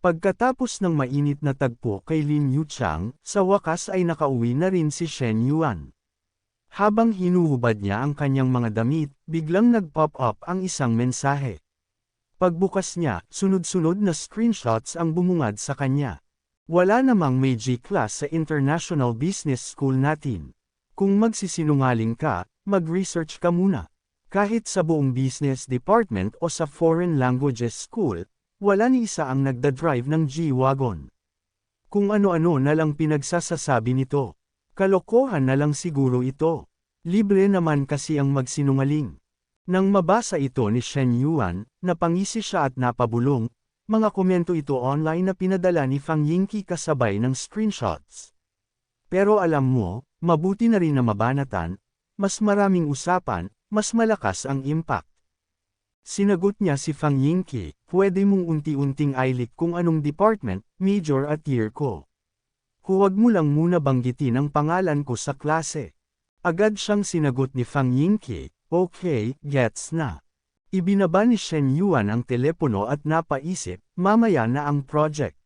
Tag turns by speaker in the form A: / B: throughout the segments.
A: Pagkatapos ng mainit na tagpo kay Lin Yuchang, sa wakas ay nakauwi na rin si Shen Yuan. Habang hinuhubad niya ang kanyang mga damit, biglang nag-pop up ang isang mensahe. Pagbukas niya, sunod-sunod na screenshots ang bumungad sa kanya. Wala namang may G-class sa International Business School natin. Kung magsisinungaling ka, mag-research ka muna. Kahit sa buong business department o sa foreign languages school, wala ni isa ang nagda-drive ng G-Wagon. Kung ano-ano na lang pinagsasasabi nito. Kalokohan na lang siguro ito. Libre naman kasi ang magsinungaling. Nang mabasa ito ni Shen Yuan, napangisi siya at napabulong, mga komento ito online na pinadala ni Fang Yingqi kasabay ng screenshots. Pero alam mo, mabuti na rin na mabanatan, mas maraming usapan, mas malakas ang impact. Sinagot niya si Fang Yingqi, pwede mong unti-unting ilik kung anong department, major at year ko. Huwag mo lang muna banggitin ang pangalan ko sa klase. Agad siyang sinagot ni Fang Yingqi, okay, gets na. Ibinaba ni Shen Yuan ang telepono at napaisip, mamaya na ang project.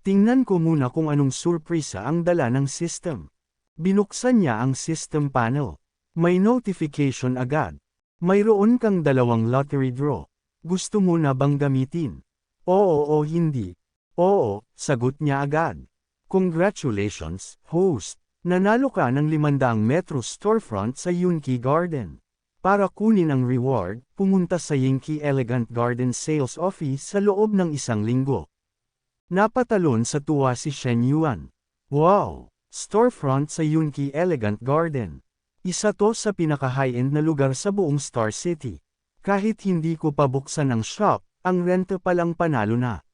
A: Tingnan ko muna kung anong surpresa ang dala ng system. Binuksan niya ang system panel. May notification agad. Mayroon kang dalawang lottery draw. Gusto mo na bang gamitin? Oo o hindi. Oo, sagot niya agad. Congratulations, host! Nanalo ka ng 500 metro storefront sa Yunki Garden. Para kunin ang reward, pumunta sa Yunki Elegant Garden Sales Office sa loob ng isang linggo. Napatalon sa tuwa si Shen Yuan. Wow! Storefront sa Yunki Elegant Garden. Isa to sa pinaka-high-end na lugar sa buong Star City. Kahit hindi ko pabuksan ang shop, ang renta palang panalo na.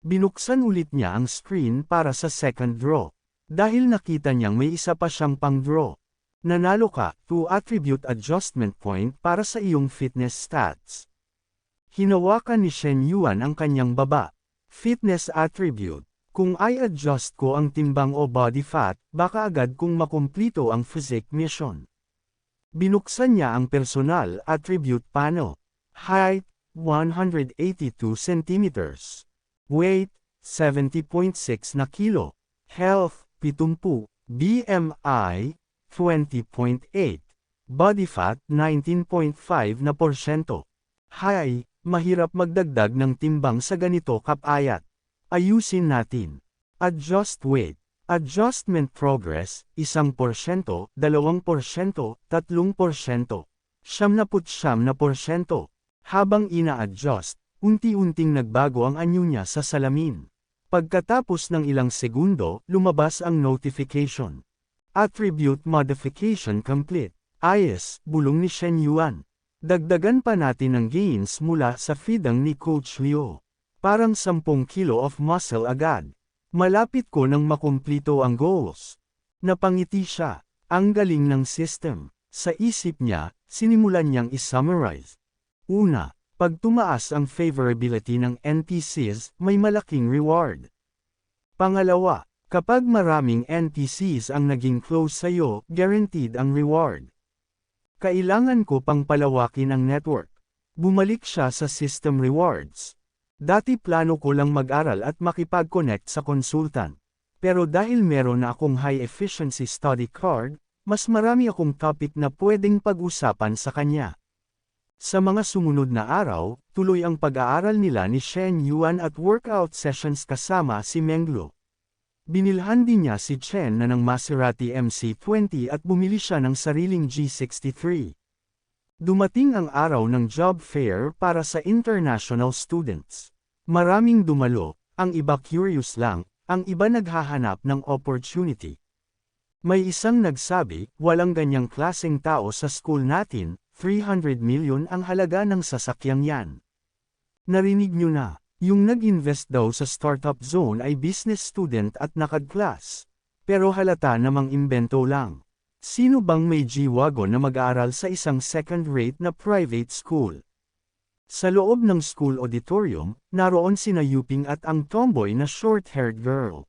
A: Binuksan ulit niya ang screen para sa second draw. Dahil nakita niyang may isa pa siyang pang-draw. Nanalo ka, to attribute adjustment point para sa iyong fitness stats. Hinawakan ni Shen Yuan ang kanyang baba. Fitness attribute. Kung i-adjust ko ang timbang o body fat, baka agad kong makumplito ang physique mission. Binuksan niya ang personal attribute panel. Height, 182 centimeters. Weight, 70.6 na kilo. Health, 70. BMI, 20.8. Body fat, 19.5 na porsyento. Hi, mahirap magdagdag ng timbang sa ganito kapayat. Ayusin natin. Adjust weight. Adjustment progress, isang porsyento, dalawang porsyento, tatlong porsyento. Siyam na putsyam na porsyento. Habang ina-adjust, unti-unting nagbago ang anyo niya sa salamin. Pagkatapos ng ilang segundo, lumabas ang notification. Attribute Modification Complete. Ayos, bulong ni Shen Yuan. Dagdagan pa natin ang gains mula sa feedang ni Coach Liu. Parang 10 kilo of muscle agad. Malapit ko nang makumplito ang goals. Napangiti siya. Ang galing ng system. Sa isip niya, sinimulan niyang is-summarize. Una, pag tumaas ang favorability ng NPCs, may malaking reward. Pangalawa, kapag maraming NPCs ang naging close sa'yo, guaranteed ang reward. Kailangan ko pang palawakin ang network. Bumalik siya sa system rewards. Dati plano ko lang mag-aral at makipag-connect sa consultant. Pero dahil meron na akong high efficiency study card, mas marami akong topic na pwedeng pag-usapan sa kanya. Sa mga sumunod na araw, tuloy ang pag-aaral nila ni Shen Yuan at workout sessions kasama si Menglo. Binilhan din niya si Chen na ng Maserati MC20 at bumili siya ng sariling G63. Dumating ang araw ng job fair para sa international students. Maraming dumalo, ang iba curious lang, ang iba naghahanap ng opportunity. May isang nagsabi, walang ganyang klaseng tao sa school natin, 300 million ang halaga ng sasakyang yan. Narinig nyo na, yung nag-invest daw sa startup zone ay business student at nakad-class. Pero halata namang imbento lang. Sino bang may G-Wagon na mag-aaral sa isang second-rate na private school? Sa loob ng school auditorium, naroon sina Yuping at ang tomboy na short-haired girl.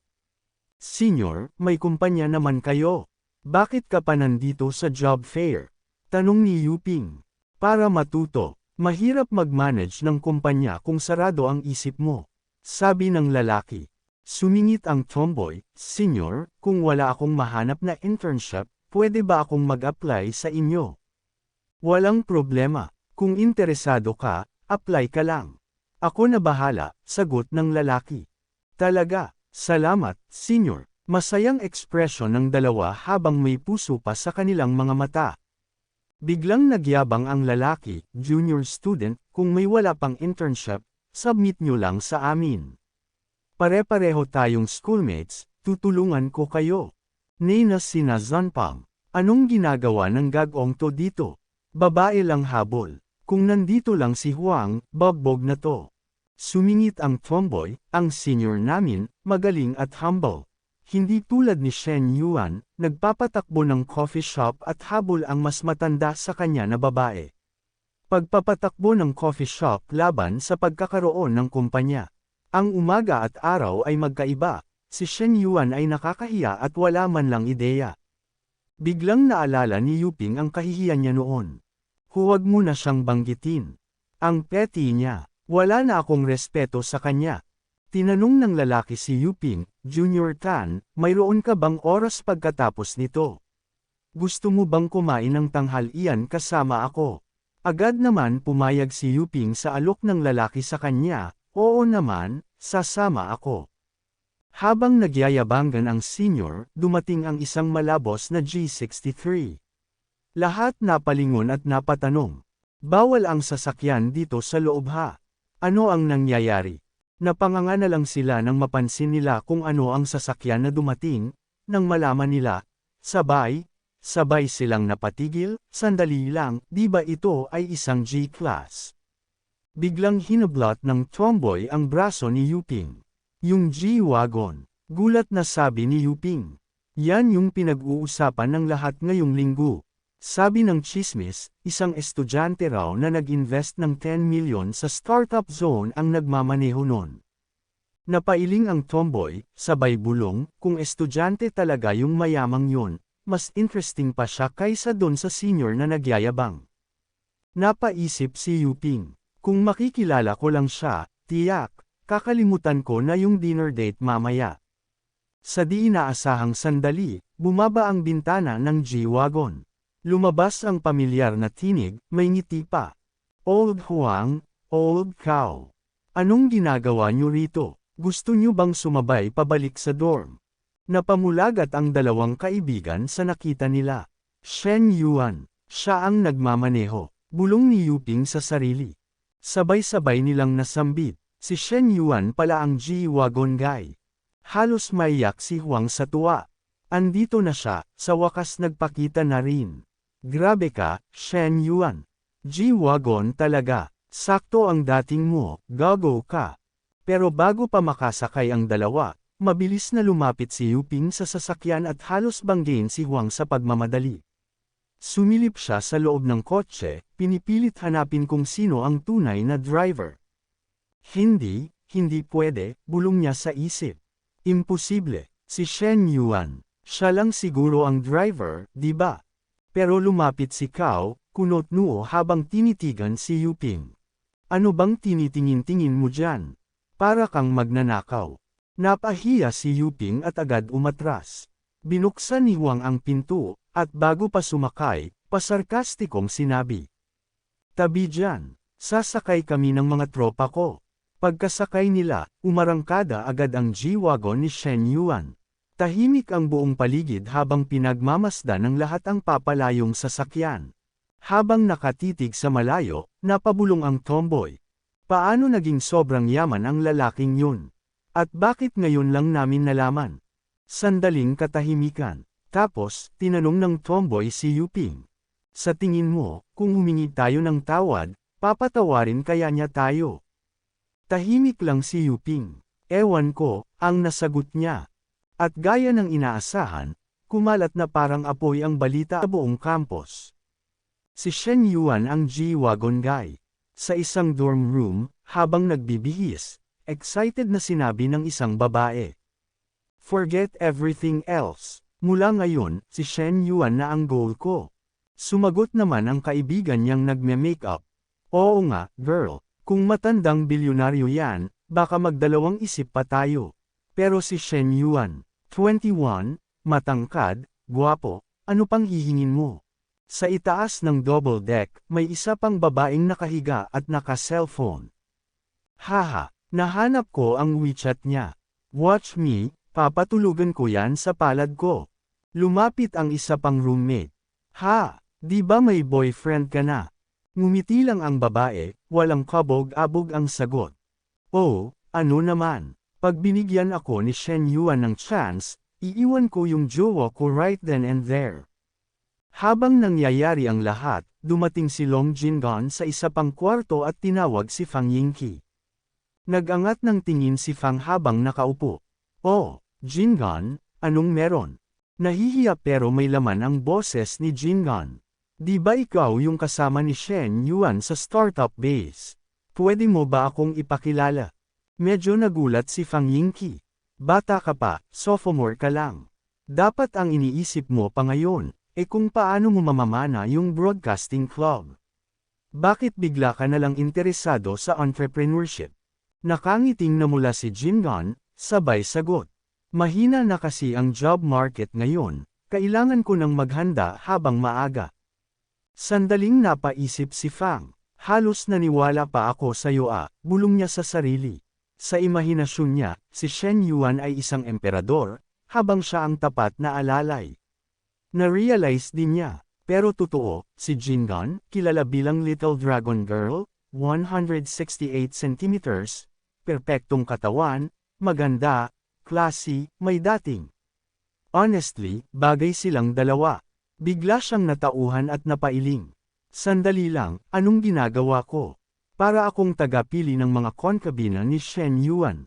A: Senior, may kumpanya naman kayo. Bakit ka pa nandito sa job fair? Tanong ni Yuping. Para matuto, mahirap mag-manage ng kumpanya kung sarado ang isip mo. Sabi ng lalaki. Sumingit ang tomboy, Senyor, kung wala akong mahanap na internship, pwede ba akong mag-apply sa inyo? Walang problema. Kung interesado ka, apply ka lang. Ako na bahala, sagot ng lalaki. Talaga, salamat, Senyor. Masayang ekspresyon ng dalawa habang may puso pa sa kanilang mga mata. Biglang nagyabang ang lalaki, junior student, kung may wala pang internship, submit nyo lang sa amin. Pare-pareho tayong schoolmates, tutulungan ko kayo. Nina sina Zanpang. Anong ginagawa ng gagong to dito? Babae lang habol. Kung nandito lang si Huang, bagbog na to. Sumingit ang tomboy, ang senior namin, magaling at humble. Hindi tulad ni Shen Yuan, nagpapatakbo ng coffee shop at habol ang mas matanda sa kanya na babae. Pagpapatakbo ng coffee shop laban sa pagkakaroon ng kumpanya. Ang umaga at araw ay magkaiba, si Shen Yuan ay nakakahiya at wala man lang ideya. Biglang naalala ni Yuping ang kahihiyan niya noon. Huwag mo na siyang banggitin. Ang petty niya, wala na akong respeto sa kanya. Tinanong ng lalaki si Yuping, Junior Tan, mayroon ka bang oras pagkatapos nito? Gusto mo bang kumain ng tanghalian kasama ako? Agad naman pumayag si Yuping sa alok ng lalaki sa kanya, oo naman, sasama ako. Habang nagyayabangan ang senior, dumating ang isang malabos na G63. Lahat napalingon at napatanong. Bawal ang sasakyan dito sa loob ha. Ano ang nangyayari? Napanganga na lang sila nang mapansin nila kung ano ang sasakyan na dumating, nang malaman nila, sabay, sabay silang napatigil, sandali lang, di ba ito ay isang G-class? Biglang hinablot ng tomboy ang braso ni Yuping. Yung G-wagon. Gulat na sabi ni Yuping. Yan yung pinag-uusapan ng lahat ngayong linggo. Sabi ng chismis, isang estudyante raw na nag-invest ng 10 million sa startup zone ang nagmamaneho nun. Napailing ang tomboy, sabay bulong, kung estudyante talaga yung mayamang yun, mas interesting pa siya kaysa dun sa senior na nagyayabang. Napaisip si Yuping, kung makikilala ko lang siya, tiyak, kakalimutan ko na yung dinner date mamaya. Sa di inaasahang sandali, bumaba ang bintana ng G-Wagon. Lumabas ang pamilyar na tinig, may ngiti pa. Old Huang, Old Cow. Anong ginagawa niyo rito? Gusto niyo bang sumabay pabalik sa dorm? Napamulagat ang dalawang kaibigan sa nakita nila. Shen Yuan, siya ang nagmamaneho, bulong ni Yuping sa sarili. Sabay-sabay nilang nasambit, si Shen Yuan pala ang G-Wagon guy. Halos maiyak si Huang sa tuwa. Andito na siya, sa wakas nagpakita na rin. Grabe ka, Shen Yuan. G-Wagon talaga, sakto ang dating mo, gago ka. Pero bago pa makasakay ang dalawa, mabilis na lumapit si Yuping sa sasakyan at halos banggain si Huang sa pagmamadali. Sumilip siya sa loob ng kotse, pinipilit hanapin kung sino ang tunay na driver. Hindi, hindi pwede, bulong niya sa isip. Imposible, si Shen Yuan, siya lang siguro ang driver, di ba? Pero lumapit si Kao, kunot noo habang tinitigan si Yuping. Ano bang tinitingin-tingin mo dyan? Para kang magnanakaw. Napahiya si Yuping at agad umatras. Binuksan ni Huang ang pinto, at bago pa sumakay, pasarkastikong sinabi. Tabi dyan, sasakay kami ng mga tropa ko. Pagkasakay nila, umarangkada agad ang G-Wagon ni Shen Yuan. Tahimik ang buong paligid habang pinagmamasda ng lahat ang papalayong sasakyan. Habang nakatitig sa malayo, napabulong ang tomboy. Paano naging sobrang yaman ang lalaking yun? At bakit ngayon lang namin nalaman? Sandaling katahimikan. Tapos, tinanong ng tomboy si Yuping. Sa tingin mo, kung humingi tayo ng tawad, papatawarin kaya niya tayo? Tahimik lang si Yuping. Ewan ko, ang nasagot niya. At gaya ng inaasahan, kumalat na parang apoy ang balita sa buong campus. Si Shen Yuan ang G-Wagon guy. Sa isang dorm room, habang nagbibihis, excited na sinabi ng isang babae. Forget everything else. Mula ngayon, si Shen Yuan na ang goal ko. Sumagot naman ang kaibigan niyang nagme-makeup. Oo nga, girl, kung matandang bilyonaryo yan, baka magdalawang isip pa tayo. Pero si Shen Yuan, 21, matangkad, guwapo, ano pang hihingin mo? Sa itaas ng double deck, may isa pang babaeng nakahiga at naka-cellphone. Haha, nahanap ko ang WeChat niya. Watch me, papatulugan ko yan sa palad ko. Lumapit ang isa pang roommate. Ha, di ba may boyfriend ka na? Ngumiti lang ang babae, walang kabog-abog ang sagot. Oh, ano naman? Pag binigyan ako ni Shen Yuan ng chance, iiwan ko yung jowa ko right then and there. Habang nangyayari ang lahat, dumating si Long Jingon sa isa pang kwarto at tinawag si Fang Yingqi. Nagangat ng tingin si Fang habang nakaupo. Oh, Jingon, anong meron? Nahihiya pero may laman ang boses ni Jingon. Di ba ikaw yung kasama ni Shen Yuan sa startup base? Pwede mo ba akong ipakilala? Medyo nagulat si Fang Yingqi. Bata ka pa, sophomore ka lang. Dapat ang iniisip mo pa ngayon, e kung paano mo mamamana yung broadcasting club. Bakit bigla ka nalang interesado sa entrepreneurship? Nakangiting na mula si Jingon, sabay sagot. Mahina na kasi ang job market ngayon, kailangan ko nang maghanda habang maaga. Sandaling napaisip si Fang, halos naniwala pa ako sa iyo ah, bulong niya sa sarili. Sa imahinasyon niya, si Shen Yuan ay isang emperador, habang siya ang tapat na alalay. Na-realize din niya, pero totoo, si Jingon, kilala bilang Little Dragon Girl, 168 centimeters, perpektong katawan, maganda, classy, may dating. Honestly, bagay silang dalawa. Bigla siyang natauhan at napailing. Sandali lang, anong ginagawa ko? Para akong tagapili ng mga konkabina ni Shen Yuan.